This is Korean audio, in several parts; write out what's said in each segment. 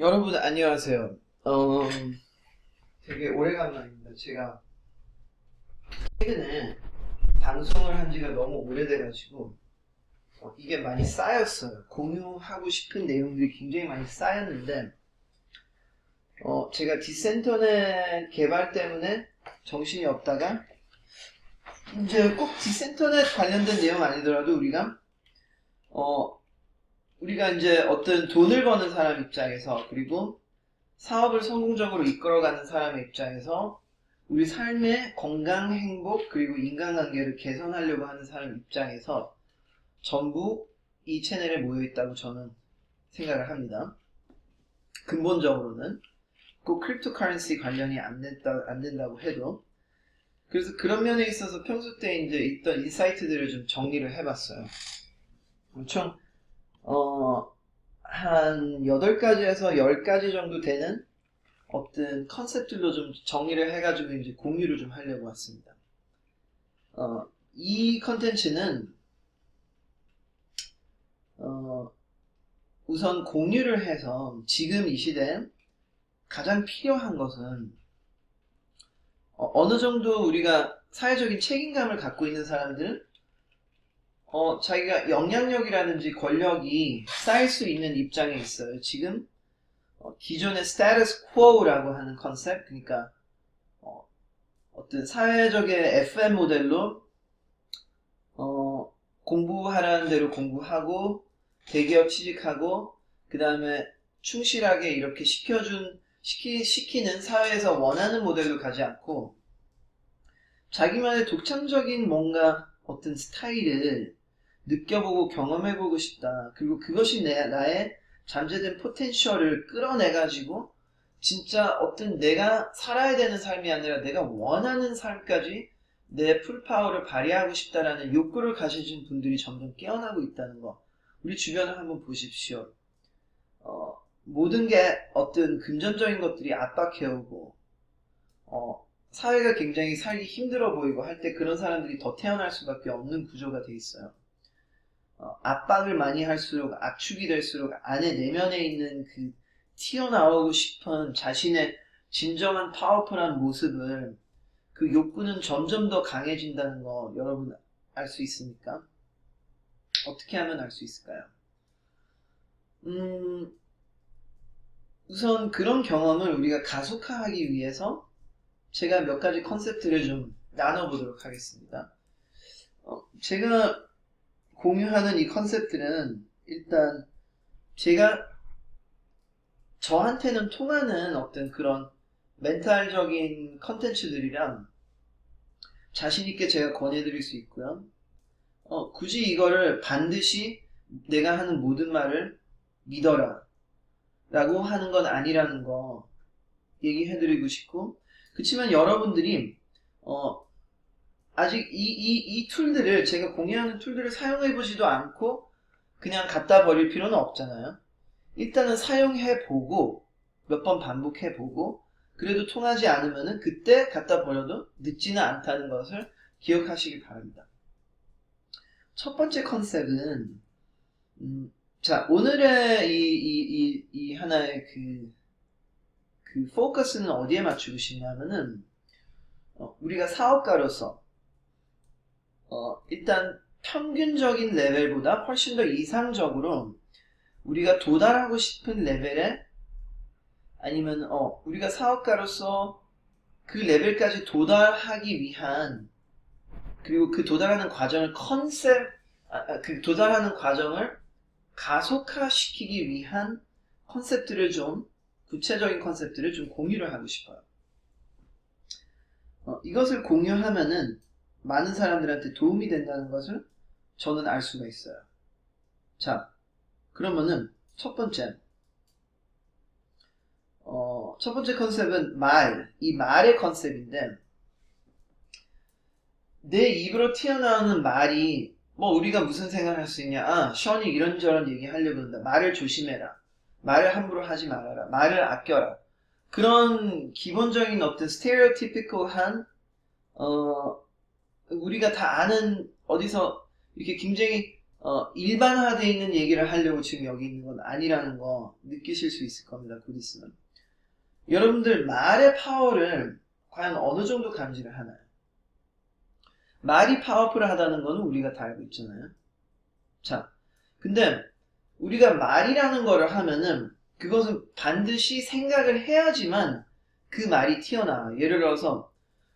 여러분 안녕하세요. 어, 되게 오래간만입니다. 제가 최근에 방송을 한 지가 너무 오래돼가지고 어, 이게 많이 쌓였어요. 공유하고 싶은 내용들이 굉장히 많이 쌓였는데 어, 제가 디센터넷 개발 때문에 정신이 없다가 이제 꼭 디센터넷 관련된 내용 아니더라도 우리가 어, 우리가 이제 어떤 돈을 버는 사람 입장에서 그리고 사업을 성공적으로 이끌어가는 사람의 입장에서 우리 삶의 건강, 행복 그리고 인간관계를 개선하려고 하는 사람 입장에서 전부 이 채널에 모여 있다고 저는 생각을 합니다. 근본적으로는 꼭 크립토커런시 관련이 안, 된다, 안 된다고 해도 그래서 그런 면에 있어서 평소 때 이제 있던 인사이트들을 좀 정리를 해봤어요. 총 어, 한 8가지에서 10가지 정도 되는 어떤 컨셉들로 좀 정리를 해가지고 이제 공유를 좀 하려고 왔습니다. 어, 이 컨텐츠는, 어, 우선 공유를 해서 지금 이 시대에 가장 필요한 것은 어, 어느 정도 우리가 사회적인 책임감을 갖고 있는 사람들은 어, 자기가 영향력이라든지 권력이 쌓일 수 있는 입장에 있어요. 지금 어, 기존의 스테이터스 퀘어라고 하는 컨셉, 그러니까 어, 떤 사회적인 FM 모델로 어, 공부하라는 대로 공부하고 대기업 취직하고 그 다음에 충실하게 이렇게 시켜준 시키, 시키는 사회에서 원하는 모델로 가지 않고 자기만의 독창적인 뭔가 어떤 스타일을 느껴보고 경험해보고 싶다. 그리고 그것이 내, 나의 잠재된 포텐셜을 끌어내가지고 진짜 어떤 내가 살아야 되는 삶이 아니라 내가 원하는 삶까지 내 풀파워를 발휘하고 싶다라는 욕구를 가지신 분들이 점점 깨어나고 있다는 거. 우리 주변을 한번 보십시오. 어, 모든 게 어떤 금전적인 것들이 압박해오고, 어, 사회가 굉장히 살기 힘들어 보이고 할 때 그런 사람들이 더 태어날 수밖에 없는 구조가 돼 있어요. 어, 압박을 많이 할수록 압축이 될수록 안에 내면에 있는 그 튀어나오고 싶은 자신의 진정한 파워풀한 모습을 그 욕구는 점점 더 강해진다는 거 여러분 알 수 있습니까? 어떻게 하면 알 수 있을까요? 음, 우선 그런 경험을 우리가 가속화하기 위해서 제가 몇 가지 컨셉들을 좀 나눠보도록 하겠습니다. 어, 제가 공유하는 이 컨셉들은 일단 제가 저한테는 통하는 어떤 그런 멘탈적인 컨텐츠들이랑 자신있게 제가 권해드릴 수 있고요. 어, 굳이 이거를 반드시 내가 하는 모든 말을 믿어라. 라고 하는 건 아니라는 거 얘기해드리고 싶고, 그렇지만 여러분들이, 어, 아직 이, 이, 이 툴들을, 제가 공유하는 툴들을 사용해보지도 않고, 그냥 갖다 버릴 필요는 없잖아요. 일단은 사용해보고, 몇 번 반복해보고, 그래도 통하지 않으면은 그때 갖다 버려도 늦지는 않다는 것을 기억하시기 바랍니다. 첫 번째 컨셉은, 음, 자, 오늘의 이, 이, 이, 이 하나의 그, 그 포커스는 어디에 맞추고 싶냐면은, 어, 우리가 사업가로서, 어, 일단 평균적인 레벨보다 훨씬 더 이상적으로 우리가 도달하고 싶은 레벨에 아니면 어, 우리가 사업가로서 그 레벨까지 도달하기 위한 그리고 그 도달하는 과정을 컨셉 아, 아, 그 도달하는 과정을 가속화시키기 위한 컨셉들을 좀 구체적인 컨셉들을 좀 공유를 하고 싶어요. 어, 이것을 공유하면은 많은 사람들한테 도움이 된다는 것을 저는 알 수가 있어요. 자, 그러면은 첫 번째, 어, 첫 번째 컨셉은 말, 이 말의 컨셉인데 내 입으로 튀어나오는 말이 뭐 우리가 무슨 생각을 할 수 있냐? 아, 션이 이런저런 얘기 하려고 한다. 말을 조심해라. 말을 함부로 하지 말아라. 말을 아껴라. 그런 기본적인 어떤 스테레오티피컬한 어, 우리가 다 아는 어디서 이렇게 굉장히 어, 일반화되어 있는 얘기를 하려고 지금 여기 있는 건 아니라는 거 느끼실 수 있을 겁니다. 곧 있으면. 여러분들 말의 파워를 과연 어느 정도 감지를 하나요? 말이 파워풀하다는 거는 우리가 다 알고 있잖아요. 자, 근데 우리가 말이라는 거를 하면은 그것은 반드시 생각을 해야지만 그 말이 튀어나와요. 예를 들어서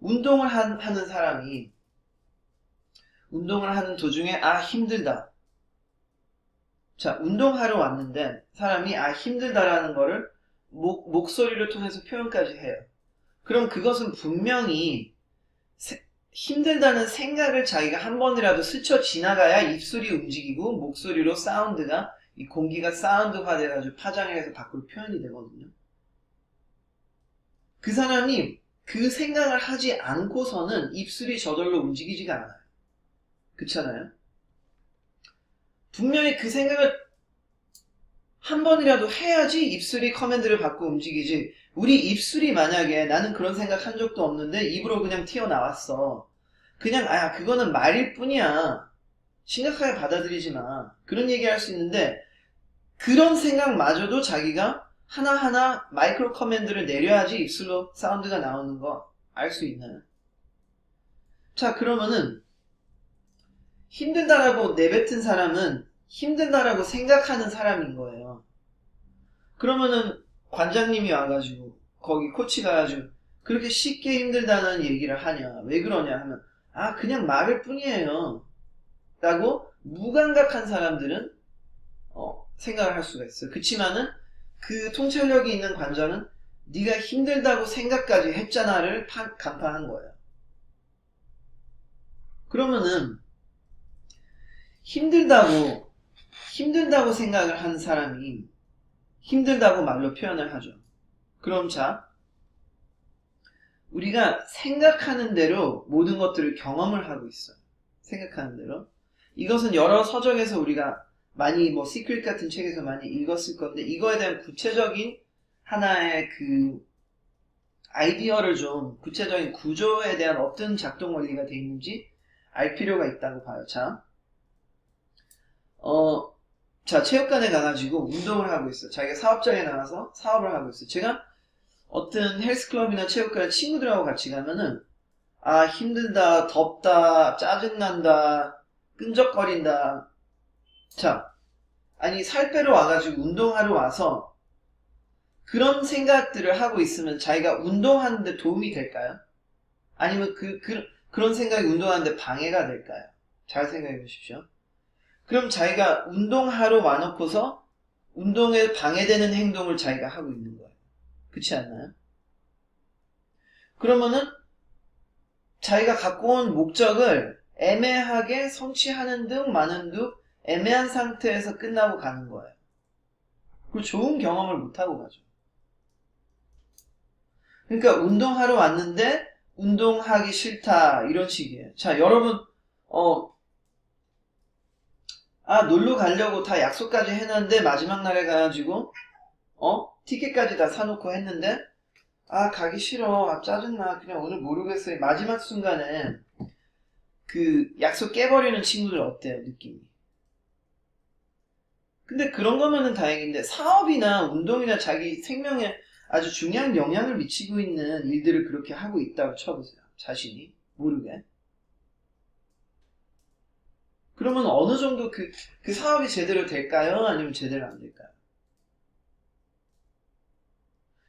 운동을 한- 하는 사람이 운동을 하는 도중에 아 힘들다. 자, 운동하러 왔는데 사람이 아 힘들다라는 거를 목, 목소리를 통해서 표현까지 해요. 그럼 그것은 분명히 세- 힘들다는 생각을 자기가 한 번이라도 스쳐 지나가야 입술이 움직이고 목소리로 사운드가 이 공기가 사운드화 돼가지고 파장을 해서 밖으로 표현이 되거든요. 그 사람이 그 생각을 하지 않고서는 입술이 저절로 움직이지가 않아요. 그렇잖아요? 분명히 그 생각을 한 번이라도 해야지 입술이 커맨드를 받고 움직이지. 우리 입술이 만약에 나는 그런 생각 한 적도 없는데 입으로 그냥 튀어나왔어. 그냥, 아, 그거는 말일 뿐이야. 심각하게 받아들이지 마. 그런 얘기 할 수 있는데, 그런 생각마저도 자기가 하나하나 마이크로 커맨드를 내려야지 입술로 사운드가 나오는 거 알 수 있나요? 자, 그러면은, 힘들다라고 내뱉은 사람은 힘들다라고 생각하는 사람인 거예요. 그러면은 관장님이 와가지고 거기 코치가 가지고 그렇게 쉽게 힘들다는 얘기를 하냐 왜 그러냐 하면 아 그냥 말일 뿐이에요. 라고 무감각한 사람들은 어, 생각을 할 수가 있어요. 그치만은 그 통찰력이 있는 관장은 네가 힘들다고 생각까지 했잖아를 파- 간파한 거예요. 그러면은 힘들다고 힘들다고 생각을 하는 사람이 힘들다고 말로 표현을 하죠. 그럼 자, 우리가 생각하는 대로 모든 것들을 경험을 하고 있어요. 생각하는 대로. 이것은 여러 서적에서 우리가 많이 뭐 시크릿 같은 책에서 많이 읽었을 건데 이거에 대한 구체적인 하나의 그 아이디어를 좀 구체적인 구조에 대한 어떤 작동 원리가 되어 있는지 알 필요가 있다고 봐요. 자, 어, 자, 체육관에 가가지고 운동을 하고 있어요. 자기가 사업장에 나가서 사업을 하고 있어요. 제가 어떤 헬스클럽이나 체육관에 친구들하고 같이 가면은, 아, 힘들다, 덥다, 짜증난다, 끈적거린다. 자, 아니, 살 빼러 와가지고 운동하러 와서 그런 생각들을 하고 있으면 자기가 운동하는데 도움이 될까요? 아니면 그, 그, 그런 생각이 운동하는데 방해가 될까요? 잘 생각해 보십시오. 그럼 자기가 운동하러 와놓고서 운동에 방해되는 행동을 자기가 하고 있는 거예요. 그렇지 않나요? 그러면은 자기가 갖고 온 목적을 애매하게 성취하는 등 많은 등 애매한 상태에서 끝나고 가는 거예요. 그리고 좋은 경험을 못하고 가죠. 그러니까 운동하러 왔는데 운동하기 싫다 이런 식이에요. 자 여러분 어 아, 놀러 가려고 다 약속까지 해놨는데, 마지막 날에 가가지고, 어? 티켓까지 다 사놓고 했는데, 아, 가기 싫어. 아, 짜증나. 그냥 오늘 모르겠어요. 마지막 순간에, 그, 약속 깨버리는 친구들 어때요, 느낌이? 근데 그런 거면은 다행인데, 사업이나 운동이나 자기 생명에 아주 중요한 영향을 미치고 있는 일들을 그렇게 하고 있다고 쳐보세요. 자신이. 모르게. 그러면 어느 정도 그, 그 사업이 제대로 될까요? 아니면 제대로 안 될까요?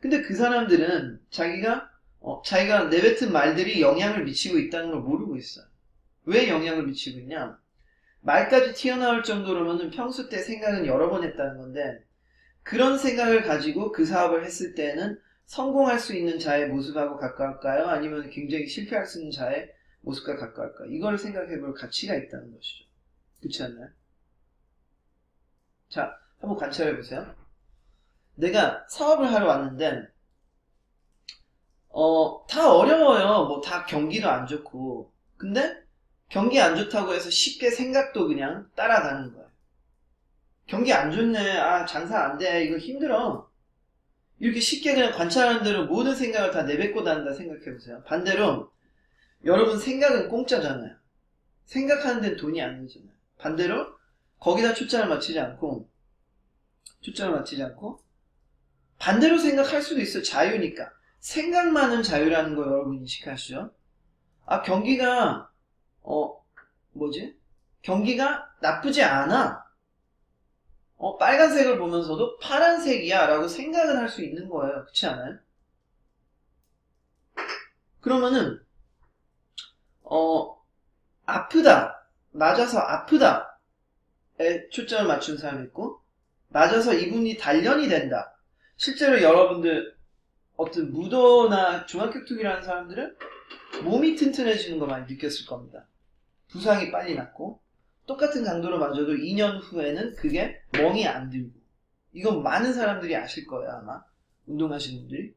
근데 그 사람들은 자기가, 어, 자기가 내뱉은 말들이 영향을 미치고 있다는 걸 모르고 있어요. 왜 영향을 미치고 있냐? 말까지 튀어나올 정도로면 평소 때 생각은 여러 번 했다는 건데, 그런 생각을 가지고 그 사업을 했을 때는 성공할 수 있는 자의 모습하고 가까울까요? 아니면 굉장히 실패할 수 있는 자의 모습과 가까울까요? 이걸 생각해 볼 가치가 있다는 것이죠. 그렇지 않나요? 자, 한번 관찰해 보세요. 내가 사업을 하러 왔는데, 어, 다 어려워요. 뭐 다 경기도 안 좋고. 근데 경기 안 좋다고 해서 쉽게 생각도 그냥 따라가는 거예요. 경기 안 좋네. 아, 장사 안 돼. 이거 힘들어. 이렇게 쉽게 그냥 관찰하는 대로 모든 생각을 다 내뱉고 다닌다 생각해 보세요. 반대로, 여러분 생각은 공짜잖아요. 생각하는 데는 돈이 안 들잖아요. 반대로 거기다 초점을 맞추지 않고 초점을 맞추지 않고 반대로 생각할 수도 있어요. 자유니까. 생각만은 자유라는 거 여러분 인식하시죠? 아, 경기가, 어, 뭐지? 경기가 나쁘지 않아. 어, 빨간색을 보면서도 파란색이야 라고 생각은 할수 있는 거예요. 그렇지 않아요? 그러면은, 어, 아프다. 맞아서 아프다. 에 초점을 맞춘 사람이 있고, 맞아서 이분이 단련이 된다. 실제로 여러분들 어떤 무도나 중학격투기라는 사람들은 몸이 튼튼해지는 거 많이 느꼈을 겁니다. 부상이 빨리 낫고 똑같은 강도로 맞아도 2년 후에는 그게 멍이 안 들고 이건 많은 사람들이 아실 거예요 아마 운동하시는 분들이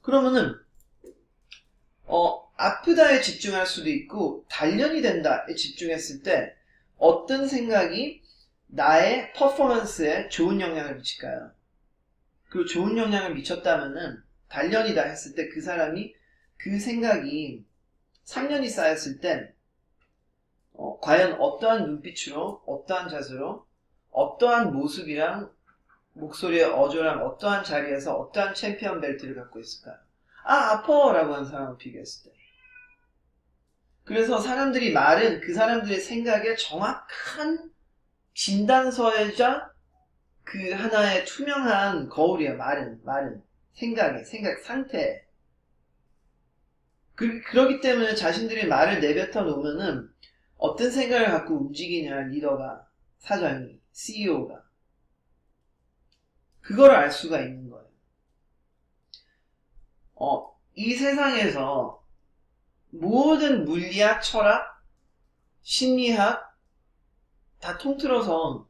그러면은 어, 아프다에 집중할 수도 있고 단련이 된다에 집중했을 때 어떤 생각이 나의 퍼포먼스에 좋은 영향을 미칠까요? 그리고 좋은 영향을 미쳤다면은 단련이다 했을 때 그 사람이 그 생각이 3년이 쌓였을 때 어, 과연 어떠한 눈빛으로 어떠한 자세로 어떠한 모습이랑 목소리의 어조랑 어떠한 자리에서 어떠한 챔피언 벨트를 갖고 있을까요? 아 아퍼 라고 하는 사람을 비교했을 때 그래서 사람들이 말은 그 사람들의 생각에 정확한 진단서이자 그 하나의 투명한 거울이에요. 말은 말은 생각에 생각 상태. 그, 그렇기 때문에 자신들이 말을 내뱉어 놓으면은 어떤 생각을 갖고 움직이냐 리더가 사장이 CEO가 그거를 알 수가 있는 거예요. 어, 이 세상에서 모든 물리학, 철학, 심리학 다 통틀어서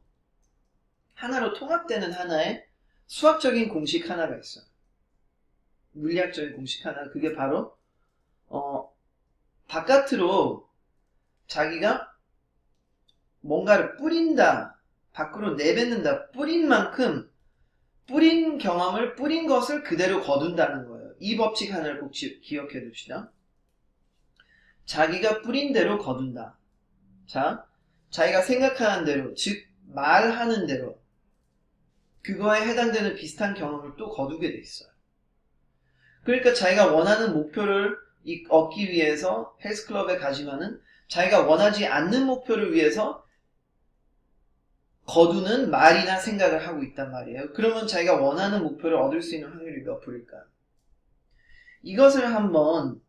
하나로 통합되는 하나의 수학적인 공식 하나가 있어요. 물리학적인 공식 하나. 그게 바로, 어, 바깥으로 자기가 뭔가를 뿌린다. 밖으로 내뱉는다. 뿌린 만큼, 뿌린 경험을, 뿌린 것을 그대로 거둔다는 거예요. 이 법칙 하나를 꼭 기, 기억해 둡시다. 자기가 뿌린 대로 거둔다. 자, 자기가 생각하는 대로, 즉, 말하는 대로, 그거에 해당되는 비슷한 경험을 또 거두게 돼 있어요. 그러니까 자기가 원하는 목표를 얻기 위해서 헬스클럽에 가지만은 자기가 원하지 않는 목표를 위해서 거두는 말이나 생각을 하고 있단 말이에요. 그러면 자기가 원하는 목표를 얻을 수 있는 확률이 몇 프로일까요? 이것을 한번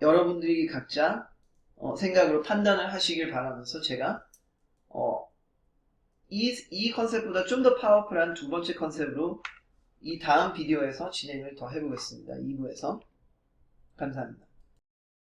여러분들이 각자 어, 생각으로 판단을 하시길 바라면서 제가 어, 이, 이 컨셉보다 좀 더 파워풀한 두 번째 컨셉으로 이 다음 비디오에서 진행을 더 해보겠습니다. 2부에서. 감사합니다.